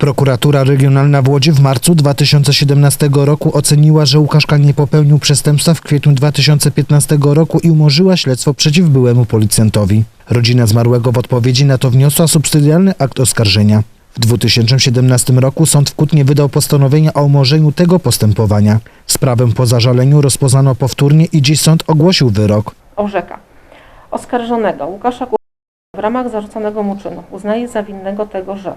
Prokuratura Regionalna w Łodzi w marcu 2017 roku oceniła, że Łukaszka nie popełnił przestępstwa w kwietniu 2015 roku i umorzyła śledztwo przeciw byłemu policjantowi. Rodzina zmarłego w odpowiedzi na to wniosła subsydialny akt oskarżenia. W 2017 roku sąd w Kutnie wydał postanowienie o umorzeniu tego postępowania. Sprawę po zażaleniu rozpoznano powtórnie i dziś sąd ogłosił wyrok. orzeka oskarżonego Łukasza w ramach zarzuconego mu czynu uznaje za winnego tego, że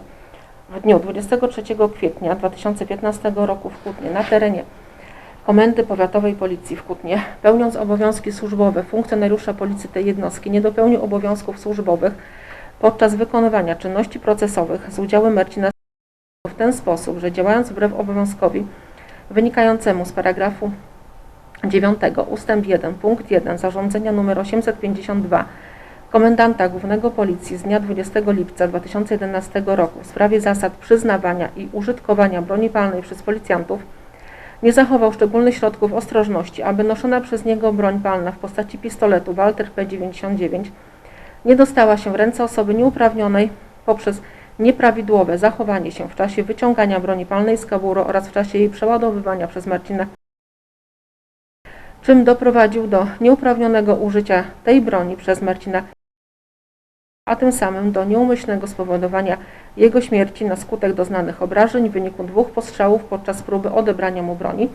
w dniu 23 kwietnia 2015 roku w Kutnie na terenie Komendy Powiatowej Policji w Kutnie, pełniąc obowiązki służbowe funkcjonariusza policji tej jednostki nie dopełnił obowiązków służbowych podczas wykonywania czynności procesowych z udziałem Marcina w ten sposób, że działając wbrew obowiązkowi wynikającemu z paragrafu 9 ustęp 1 punkt 1 zarządzenia nr 852 komendanta głównego policji z dnia 20 lipca 2011 roku w sprawie zasad przyznawania i użytkowania broni palnej przez policjantów nie zachował szczególnych środków ostrożności, aby noszona przez niego broń palna w postaci pistoletu Walter P99 nie dostała się w ręce osoby nieuprawnionej poprzez nieprawidłowe zachowanie się w czasie wyciągania broni palnej z kaburu oraz w czasie jej przeładowywania przez Marcina. Czym doprowadził do nieuprawnionego użycia tej broni przez Marcina, a tym samym do nieumyślnego spowodowania jego śmierci na skutek doznanych obrażeń w wyniku dwóch postrzałów podczas próby odebrania mu broni.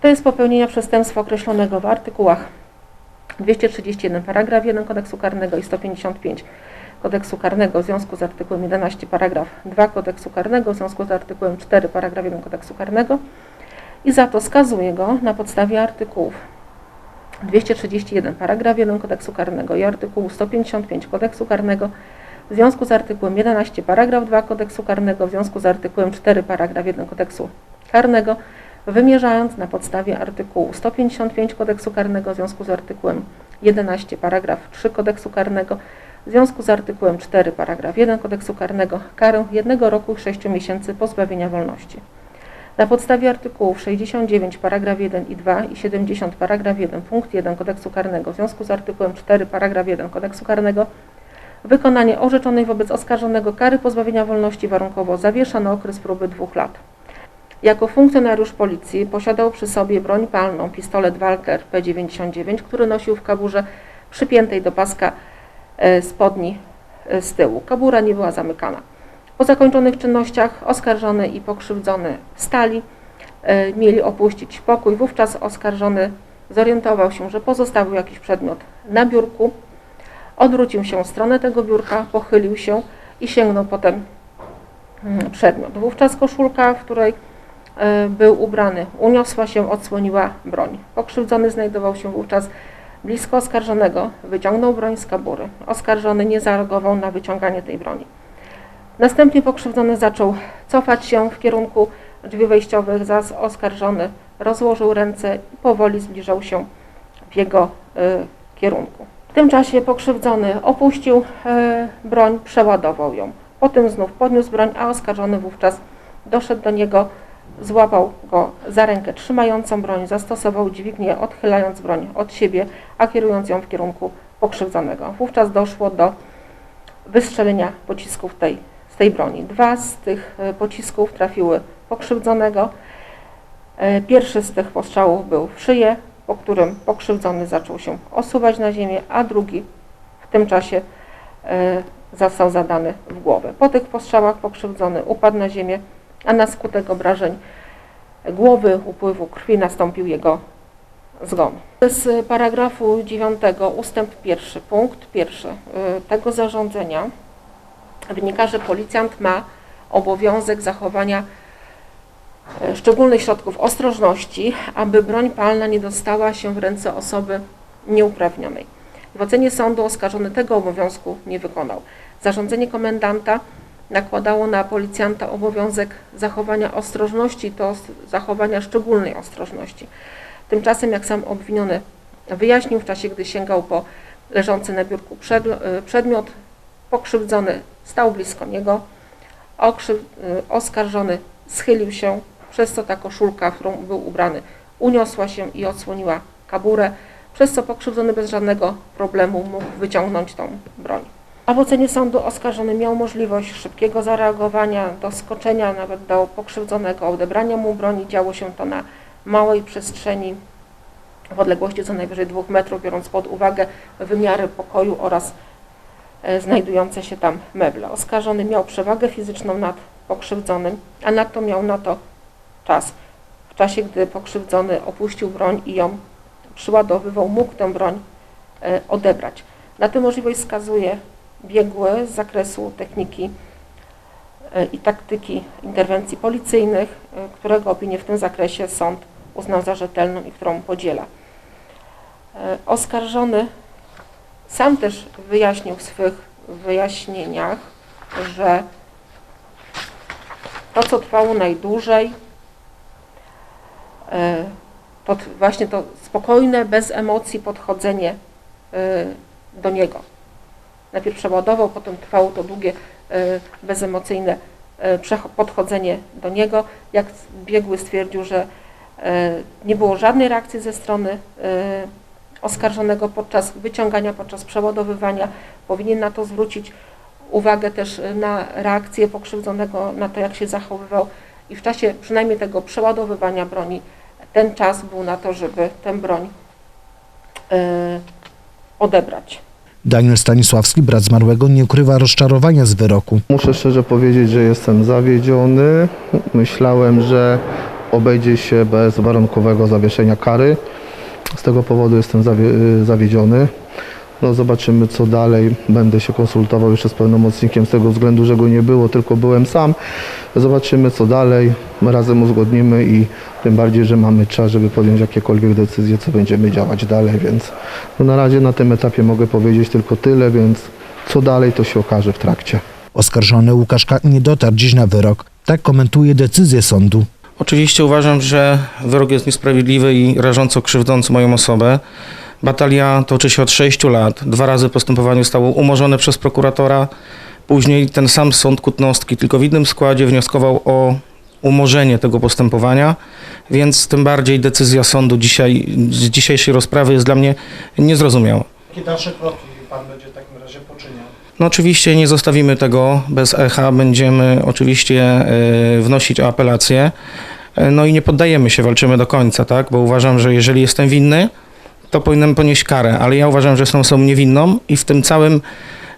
To jest popełnienia przestępstwa określonego w artykułach 231 paragraf 1 kodeksu karnego i 155 kodeksu karnego w związku z artykułem 11 paragraf 2 kodeksu karnego w związku z artykułem 4 paragraf 1 kodeksu karnego i za to skazuje go na podstawie artykułów 231 paragraf 1 kodeksu karnego i artykułu 155 kodeksu karnego w związku z artykułem 11 paragraf 2 kodeksu karnego w związku z artykułem 4 paragraf 1 kodeksu karnego wymierzając na podstawie artykułu 155 kodeksu karnego w związku z artykułem 11 paragraf 3 kodeksu karnego w związku z artykułem 4 paragraf 1 kodeksu karnego karę jednego roku i 6 miesięcy pozbawienia wolności. Na podstawie artykułów 69 paragraf 1 i 2 i 70 paragraf 1 punkt 1 kodeksu karnego w związku z artykułem 4 paragraf 1 kodeksu karnego wykonanie orzeczonej wobec oskarżonego kary pozbawienia wolności warunkowo zawiesza na okres próby dwóch lat. Jako funkcjonariusz policji posiadał przy sobie broń palną, pistolet Walter P99, który nosił w kaburze przypiętej do paska e, spodni e, z tyłu. Kabura nie była zamykana. Po zakończonych czynnościach oskarżony i pokrzywdzony wstali, e, mieli opuścić pokój. Wówczas oskarżony zorientował się, że pozostawił jakiś przedmiot na biurku, odwrócił się w stronę tego biurka, pochylił się i sięgnął potem mm, przedmiot. Wówczas koszulka, w której e, był ubrany, uniosła się, odsłoniła broń. Pokrzywdzony znajdował się wówczas blisko oskarżonego, wyciągnął broń z kabury. Oskarżony nie zareagował na wyciąganie tej broni. Następnie pokrzywdzony zaczął cofać się w kierunku drzwi wejściowych, zaś oskarżony rozłożył ręce i powoli zbliżał się w jego y, kierunku. W tym czasie pokrzywdzony opuścił y, broń, przeładował ją. Potem znów podniósł broń, a oskarżony wówczas doszedł do niego, złapał go za rękę trzymającą broń, zastosował dźwignię, odchylając broń od siebie, a kierując ją w kierunku pokrzywdzonego. Wówczas doszło do wystrzelenia pocisków tej z tej broni. Dwa z tych e, pocisków trafiły pokrzywdzonego. E, Pierwszy z tych postrzałów był w szyję, po którym pokrzywdzony zaczął się osuwać na ziemię, a drugi w tym czasie e, został zadany w głowę. Po tych postrzałach pokrzywdzony upadł na ziemię, a na skutek obrażeń głowy, upływu krwi nastąpił jego zgon. Z paragrafu 9 ustęp pierwszy, punkt pierwszy tego zarządzenia wynika, że policjant ma obowiązek zachowania e, szczególnych środków ostrożności, aby broń palna nie dostała się w ręce osoby nieuprawnionej. W ocenie sądu oskarżony tego obowiązku nie wykonał. Zarządzenie komendanta nakładało na policjanta obowiązek zachowania ostrożności, to zachowania szczególnej ostrożności. Tymczasem, jak sam obwiniony wyjaśnił, w czasie gdy sięgał po leżący na biurku e, przedmiot, pokrzywdzony stał blisko niego, okrzyw, y, oskarżony schylił się, przez co ta koszulka, w którą był ubrany, uniosła się i odsłoniła kaburę, przez co pokrzywdzony bez żadnego problemu mógł wyciągnąć tą broń. A w ocenie sądu oskarżony miał możliwość szybkiego zareagowania, doskoczenia nawet do pokrzywdzonego, odebrania mu broni. Działo się to na małej przestrzeni w odległości co najwyżej dwóch metrów, biorąc pod uwagę wymiary pokoju oraz znajdujące się tam meble. Oskarżony miał przewagę fizyczną nad pokrzywdzonym, a nadto miał na to czas. W czasie, gdy pokrzywdzony opuścił broń i ją przyładowywał, mógł tę broń e, odebrać. Na tę możliwość wskazuje biegły z zakresu techniki e, i taktyki interwencji policyjnych, e, którego opinię w tym zakresie sąd uznał za rzetelną i którą podziela. E, Oskarżony sam też wyjaśnił w swych wyjaśnieniach, że to, co trwało najdłużej, e, to właśnie to spokojne, bez emocji podchodzenie e, do niego. Najpierw przeładował, potem trwało to długie, e, bezemocyjne podchodzenie do niego. Jak biegły stwierdził, że nie było żadnej reakcji ze strony oskarżonego podczas wyciągania, podczas przeładowywania. Powinien na to zwrócić uwagę też na reakcję pokrzywdzonego, na to, jak się zachowywał i w czasie przynajmniej tego przeładowywania broni ten czas był na to, żeby tę broń e, odebrać. Daniel Stanisławski, brat zmarłego, nie ukrywa rozczarowania z wyroku. Muszę szczerze powiedzieć, że jestem zawiedziony. Myślałem, że obejdzie się bez warunkowego zawieszenia kary. Z tego powodu jestem zawie y, zawiedziony. No zobaczymy co dalej. Będę się konsultował jeszcze z pełnomocnikiem z tego względu, że go nie było, tylko byłem sam. Zobaczymy co dalej. Razem uzgodnimy i tym bardziej, że mamy czas, żeby podjąć jakiekolwiek decyzje, co będziemy działać dalej, więc no na razie na tym etapie mogę powiedzieć tylko tyle, więc co dalej to się okaże w trakcie. Oskarżony Łukasz K. nie dotarł dziś na wyrok. Tak komentuje decyzję sądu. Oczywiście uważam, że wyrok jest niesprawiedliwy i rażąco krzywdzący moją osobę. Batalia toczy się od 6 lat. Dwa razy postępowanie zostało umorzone przez prokuratora. Później ten sam sąd Kutnostki, tylko w innym składzie, wnioskował o umorzenie tego postępowania, więc tym bardziej decyzja sądu dzisiaj, z dzisiejszej rozprawy jest dla mnie niezrozumiała. Jakie dalsze kroki Pan będzie w takim razie poczyniał? No oczywiście nie zostawimy tego bez echa, będziemy oczywiście e, wnosić o apelację. E, No i nie poddajemy się, walczymy do końca, tak? Bo uważam, że jeżeli jestem winny, to powinienem ponieść karę, ale ja uważam, że jestem osobą niewinną i w tym całym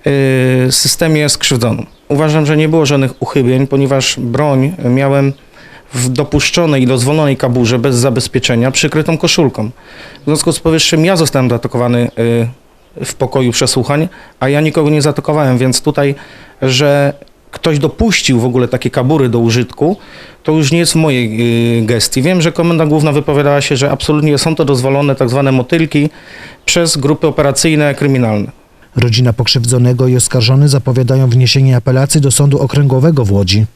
e, systemie skrzywdzoną. Uważam, że nie było żadnych uchybień, ponieważ broń miałem w dopuszczonej i dozwolonej kaburze bez zabezpieczenia, przykrytą koszulką. W związku z powyższym ja zostałem zaatakowany w pokoju przesłuchań, a ja nikogo nie zaatakowałem, więc tutaj, że ktoś dopuścił w ogóle takie kabury do użytku, to już nie jest w mojej y, gestii. Wiem, że komenda główna wypowiadała się, że absolutnie są to dozwolone tak zwane motylki przez grupy operacyjne kryminalne. Rodzina pokrzywdzonego i oskarżony zapowiadają wniesienie apelacji do Sądu Okręgowego w Łodzi.